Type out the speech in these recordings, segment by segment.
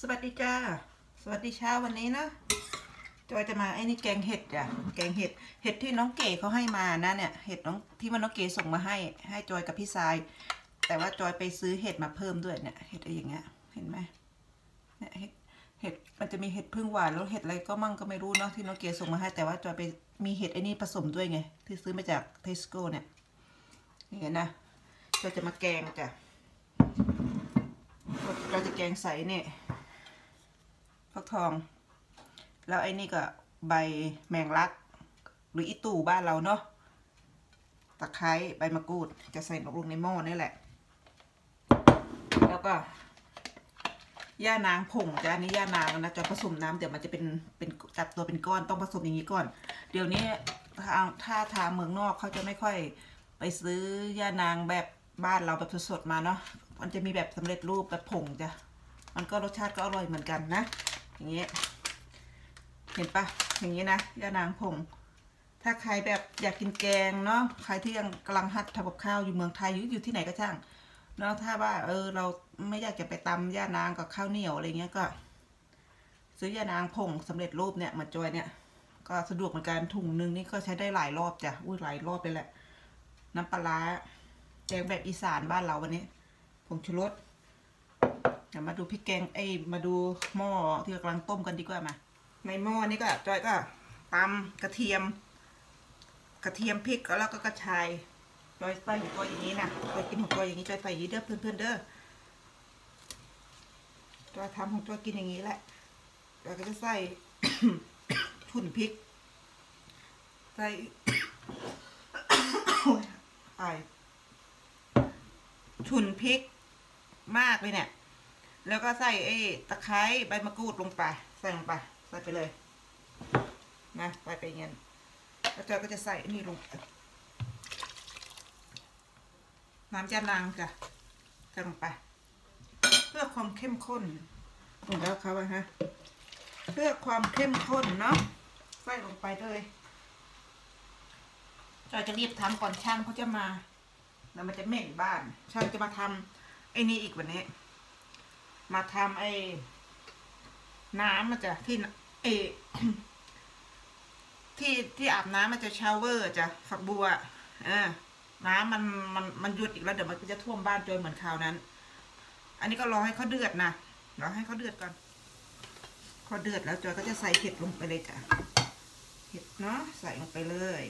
สวัสดีจ้า สวัสดีเช้าวันนี้นะ จอยจะมาไอ้นี่แกงเห็ดจ้ะ แกงเห็ด เห็ดที่น้องเก๋เขาให้มานะเนี่ย เห็ดน้องที่มันน้องเก๋ส่งมาให้ ให้จอยกับพี่ทราย แต่ว่าจอยไปซื้อเห็ดมาเพิ่มด้วยเนี่ย เห็ดอะไรอย่างเงี้ย เห็นไหมเนี่ยเห็ด เห็ด มันจะมีเห็ดพึ่งหวานแล้วเห็ดอะไรก็มั่งก็ไม่รู้เนาะที่น้องเก๋ส่งมาให้ แต่ว่าจอยไปมีเห็ดไอ้นี่ผสมด้วยไง ที่ซื้อมาจากเทสโก้เนี่ยนี่นะ จอยจะมาแกงจ้ะ เราจะแกงใส่เนี่ย ฟักทอง แล้วไอ้นี่ก็ใบแมงลัก หรืออีตู่บ้านเราเนาะตะไคร้ใบมะกรูดจะใส่ลงในหม้อนี่แหละ แล้วก็ย่านางผงจ้ะอันนี้ย่านางนะจะผสมน้ำเดี๋ยวมันจะเป็นเป็นจับตัวเป็นก้อนต้องผสมอย่างนี้ก่อน เดี๋ยวนี้ทางถ้าทางเมืองนอกเขาจะไม่ค่อยไปซื้อย่านางแบบบ้านเราแบบสดๆมาเนาะมันจะมีแบบสำเร็จรูปแบบผงจ้ะมันก็รสชาติก็อร่อยเหมือนกันนะ อย่างเงี้ยเห็นปะอย่างนี้นะย่านางผง ถ้าใครแบบอยากกินแกงเนาะใครที่ยังกำลังหัดทำกับข้าวอยู่เมืองไทยหรืออยู่ที่ไหนก็ช่างเนาะถ้าว่าเออเราไม่อยากจะไปตำย่านางกับข้าวเหนียวอะไรเงี้ยก็ ซื้อย่านางผงสำเร็จรูปเนี่ยมาจอยเนี่ย ก็สะดวกเหมือนกันถุงนึงนี่ก็ใช้ได้หลายรอบจ้ะอุ้ยหลายรอบเลยแหละ น้ำปลาแกงแบบอีสานบ้านเราวันนี้ผงชูรส ดี๋ยวมาดูพริกแกงไอ้มาดูหม้อที่กำลังต้มกันดีกว่ามา ในหม้อนี้ก็จอยก็ตำกระเทียม กระเทียมพริกแล้วก็กระชายจอยใส่หัวตัวอย่างนี้นะจอยกินหัวตัวอย่างนี้จอยใส่ยางนี้เด้อเพื่อนๆเด้อจอยทำของจอยกินอย่างนี้แหละจอยก็จะใส่ถุนพริก ใส่ไอฉุนพริกมากเลยเนี่ย แล้วก็ใส่ไอ้ตะไคร้ใบมะกรูดลงไป ใส่ลงไป ใส่ไปเลย นะใส่ไปเงี้ยแล้วเจอก็จะใส่นี่ลงไปน้ำจานางจ้ะใส่ลงไป เพื่อความเข้มข้นลงแล้วครับฮะ เพื่อความเข้มข้นเนาะ ใส่ลงไปเลยจอยจะรีบทำก่อนช่างเขาจะมา แล้วมันจะเหม็นบ้าน ช่างจะมาทำไอ้นี่อีกวันนี้ มาทำไอ้น้ำมันจะที่ไอ้ที่ที่อาบน้ำมันจะชาวเวอร์จะฝักบัวเออน้ำมันมันมันหยุดอีกแล้วเดี๋ยวมันก็จะท่วมบ้านจอยเหมือนคราวนั้น อันนี้ก็รอให้เขาเดือดนะรอให้เขาเดือดก่อนพอเดือดแล้วจอยก็จะใส่เห็ดลงไปเลยจ้ะเห็ดเนาะใส่ลงไปเลย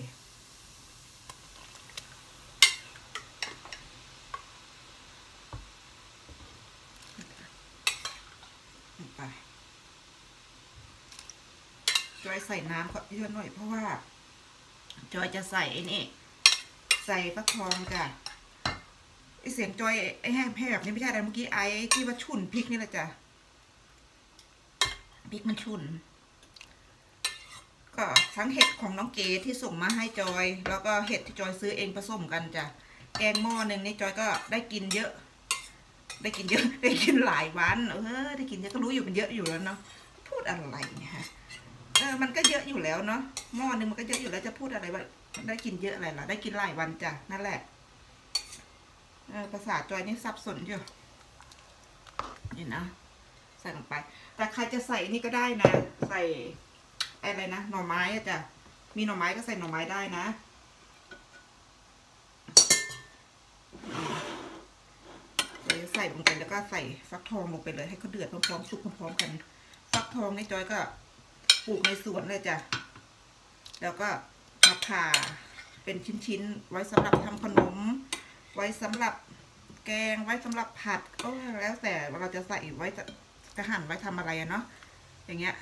ไปจอยใส่น้ำเยอะหน่อยเพราะว่า จอยจะใส่ไอ้นี่ ใส่ฟักทองจ้ะไอเสียงจอยไอแห้งแพ้แบบนี้ไม่ใช่อะไรเมื่อกี้ไอที่ว่าฉุนพริกนี่แหละจ้ะพริกมันฉุนก็ทั้งเห็ดของน้องเก๋ที่ส่งมาให้จอย แล้วก็เห็ดที่จอยซื้อเองผสมกันจ้ะแกงหม้อหนึ่งนี่จอยก็ได้กินเยอะ ได้กินเยอะได้กินหลายวันเออได้กินเยอะก็รู้อยู่มันเยอะอยู่แล้วเนาะพูดอะไรเนี่ยฮะเออมันก็เยอะอยู่แล้วเนาะหม้อนึ่งมันก็เยอะอยู่แล้วจะพูดอะไรว่าได้กินเยอะอะไรล่ะได้กินหลายวันจ้ะนั่นแหละเออภาษาจอยนี่สับสนอยู่นี่นะใส่ลงไป แต่ใครจะใส่นี่ก็ได้นะ ใส่อะไรนะหน่อไม้อะจ้ะมีหน่อไม้ก็ใส่หน่อไม้ได้นะ เลยใส่ลงไปแล้วก็ใส่ฟักทองลงไปเลยให้เขาเดือดพร้อมๆสุกพร้อมๆกัน ฟักทองในจอยก็ปลูกในสวนเลยจ้ะ แล้วก็มาผ่าเป็นชิ้นๆ ไว้สำหรับทำขนม ไว้สำหรับแกง ไว้สำหรับผัดก็แล้วแต่เราจะใส่ไว้จะจะหั่นไว้ทำอะไรอะเนาะ อย่างเงี้ย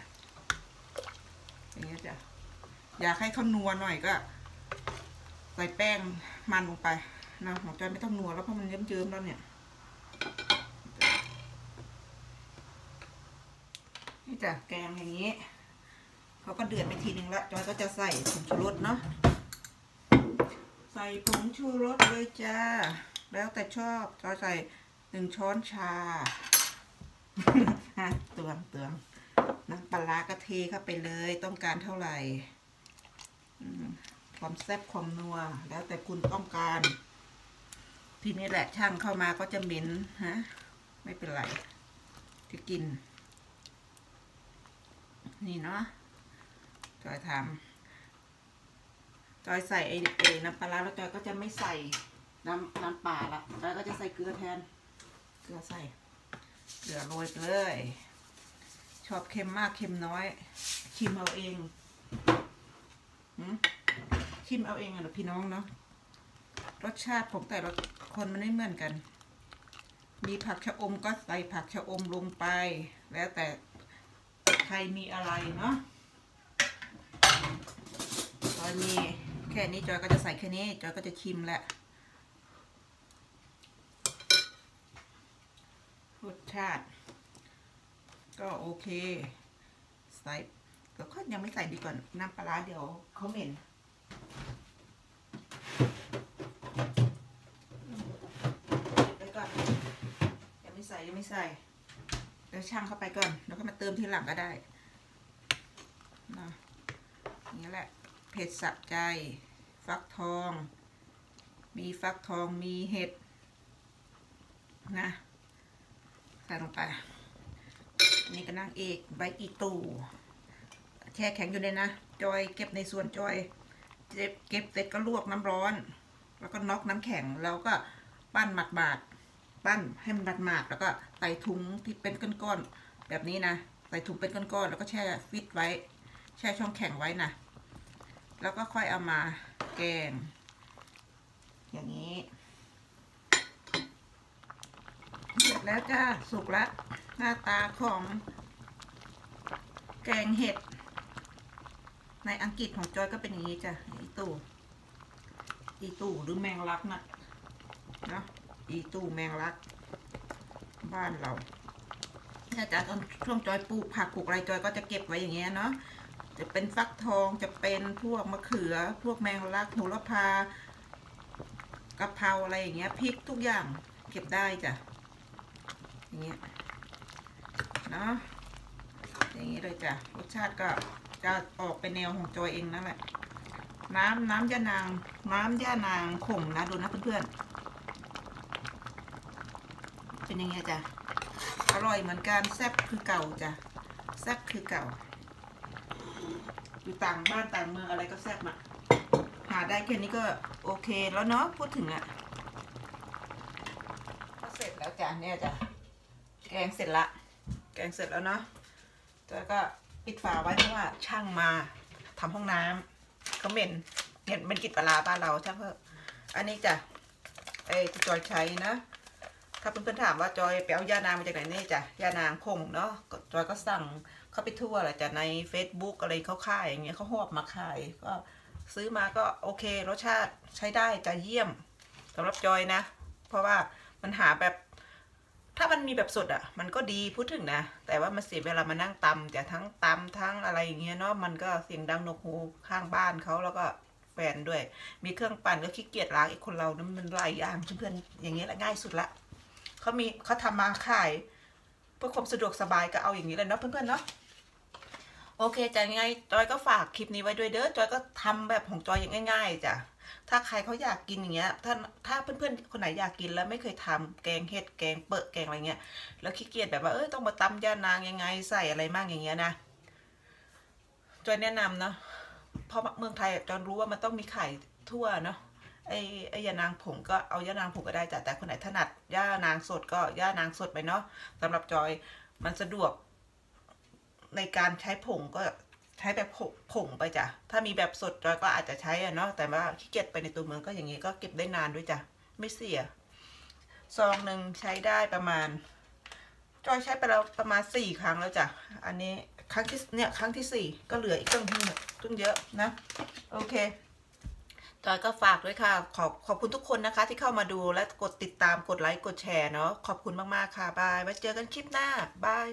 อย่างเงี้ยจ้ะ อยากให้เขานัวหน่อยก็ ใส่แป้งมันลงไปนะของจอยไม่ต้องนัวแล้วเพราะมันเยิ้มๆแล้วเนี่ย จ้ะแกงอย่างนี้เขาก็เดือดไปทีนึงแล้วจอยก็จะใส่ผงชูรสเนาะใส่ผงชูรสเลยจ้า แล้วแต่ชอบจอยใส่หนึ่งช้อนชาฮะเตืองเตืองน้ำปลาร้ากระเทเข้าไปเลยต้องการเท่าไหร่ความแซ่บความนัว แล้วแต่คุณต้องการ ทีนี้แหละช่างเข้ามาก็จะเหม็นฮะ ไม่เป็นไรจะกิน นี่เนาะจอยทำจอยใส่ไอ้ไอ้น้ำปลาร้าแล้วจอยก็จะไม่ใส่น้ำน้ำปลาละจอยก็จะใส่เกลือแทน เกลือใส่ เกลือโรยไปเลย ชอบเค็มมากเค็มน้อย ชิมเอาเองหืมชิมเอาเองอะเนาะพี่น้องเนาะ รสชาติของแต่ละคนมันไม่เหมือนกัน มีผักชะอมก็ใส่ผักชะอมลงไป แล้วแต่ ใครมีอะไรเนาะจอยมีแค่นี้จอยก็จะใส่แค่นี้จอยก็จะชิมแหละรสชาติ ก็โอเค ใส่แล้วก็ยังไม่ใส่ดีก่อนน้ำปลาเดี๋ยวเขาเหม็นไปก่อนยังไม่ใส่ยังไม่ใส่ ดี๋ยวช่างเข้าไปก่อนแล้วก็มาเติมทีหลังก็ได้นะอย่างนี้แหละเผ็ดสะใจ ฟักทอง มีฟักทองมีเห็ดนะใส่ลงไปอันนี้ก็นั่งเอกใบอีตูแช่แข็งอยู่เลยนะ จอยเก็บในส่วนจอยเก็บเสร็จก็ลวกน้ำร้อน แล้วก็น็อกน้ำแข็งแล้วก็ปั้นหมาดหมาดๆ ปั้นให้มันหมาดหมาดๆแล้วก็ใส่ถุงที่เป็นก้อนๆแบบนี้นะใส่ถุงเป็นก้อนๆแล้วก็แช่ฟิตไว้ แช่ช่องแข็งไว้นะแล้วก็ค่อยเอามาแกง อย่างนี้เสร็จแล้วจ้าสุกแล้วหน้าตาของ แกงเห็ด ในอังกฤษของจอยก็เป็นอย่างนี้จ้ะอีตู่อีตู่หรือแมงลักนะนะ อีตู่แมงลัก บ้านเราเนี่ยจ้ะตอนช่วงจอยปลูกผักปลูกอะไรจอยก็จะเก็บไว้อย่างเงี้ยเนาะจะเป็นฟักทองจะเป็นพวกมะเขือ พวกแมงลักโหระพากะเพราอะไรอย่างเงี้ยพริกทุกอย่างเก็บได้จ้ะอย่างเงี้ยเนาะอย่างงี้เลยจ้ะรสชาติก็จะออกเป็นแนวของจอยเองนั่นแหละน้ำน้ำย่านาง น้ำย่านางขมนะดูนะเพื่อนๆ เป็นยังไงจ้ะอร่อยเหมือนกันแซ่บคือเก่าจ้ะแซ่บคือเก่า อยู่ต่างบ้านต่างเมืองอะไรก็แซ่บอะหาได้แค่นี้ก็โอเคแล้วเนาะพูดถึงอะก็เสร็จแล้วจ้ะเนี่ยจ้ะแกงเสร็จละ แกงเสร็จแล้วเนาะแล้วก็ปิดฝาไว้เพราะว่าช่างมาทำห้องน้ำเขาเหม็นเห็นเป็นกินปลาร้าบ้านเราใช่เพื่ออันนี้จ้ะไอ้จอยใช้นะ ถ้าเพื่อนๆถามว่าจอยไปเอายานางมาจากไหนนี่จ้ะยานางผงเนาะจอยก็สั่งเข้าไปทั่วแหละจ้ะใน Facebook อะไรเขาขายอย่างเงี้ยเขาหอบมาขายก็ซื้อมาก็โอเค รสชาติใช้ได้จะเยี่ยมสำหรับจอยนะ เพราะว่ามันหาแบบ ถ้ามันมีแบบสดอะ มันก็ดีพูดถึงนะ แต่ว่ามันเสียเวลามานั่งตำจะทั้งตำทั้งอะไรอย่างเงี้ยเนาะมันก็เสียงดังนกหูข้างบ้านเขาแล้วก็แฟนด้วย มีเครื่องปั่นก็ขี้เกียจล้างอีกคนเรานะมันหลายอย่างเพื่อนๆอย่างเงี้ยแหละง่ายสุดละ เขามีเขาทำมาขายเพื่อความสะดวกสบายก็เอาอย่างนี้เลยเนาะเพื่อนๆเนาะโอเคจ้ะยังไงจอยก็ฝากคลิปนี้ไว้ด้วยเด้อจอยก็ทำแบบของจอยอย่างง่าย ๆจ้ะถ้าใครเขาอยากกินอย่างเงี้ย ถ้าถ้าเพื่อนๆคนไหนอยากกินแล้วไม่เคยทำแกงเห็ดแกงเปอะแกงอะไรเงี้ย แล้วขี้เกียจแบบว่าเอ้ต้องมาตำย่านางยังไงใส่อะไรมากอย่างเงี้ยนะจอยแนะนำเนาะเพราะเมืองไทยจอยรู้ว่ามันต้องมีไข่ทั่วเนาะ ไอ้ไอ้ยานางผงก็เอาย่านางผงก็ได้จ้ะแต่คนไหนถนัดย่านางสดก็ย่านางสดไปเนาะสำหรับจอยมันสะดวก ในการใช้ผงก็ใช้แบบผงผงไปจ้ะถ้ามีแบบสดจอยก็อาจจะใช้อะเนาะแต่ว่าขี้เกียจไปในตัวเมืองก็อย่างงี้ก็เก็บได้นานด้วยจ้ะไม่เสียซองหนึ่งใช้ได้ประมาณ จอยใช้ไปแล้วประมาณสี่ครั้งแล้วจ้ะอันนี้ครั้งที่เนี่ยครั้งที่สี่ก็เหลืออีกตั้งตั้งเยอะนะ โอเค จอยก็ฝากด้วยค่ะ ขอบขอบคุณทุกคนนะคะ ที่เข้ามาดูและกดติดตามกดไลค์กดแชร์เนาะขอบคุณมาก ๆ ค่ะ บายไว้เจอกันคลิปหน้า บาย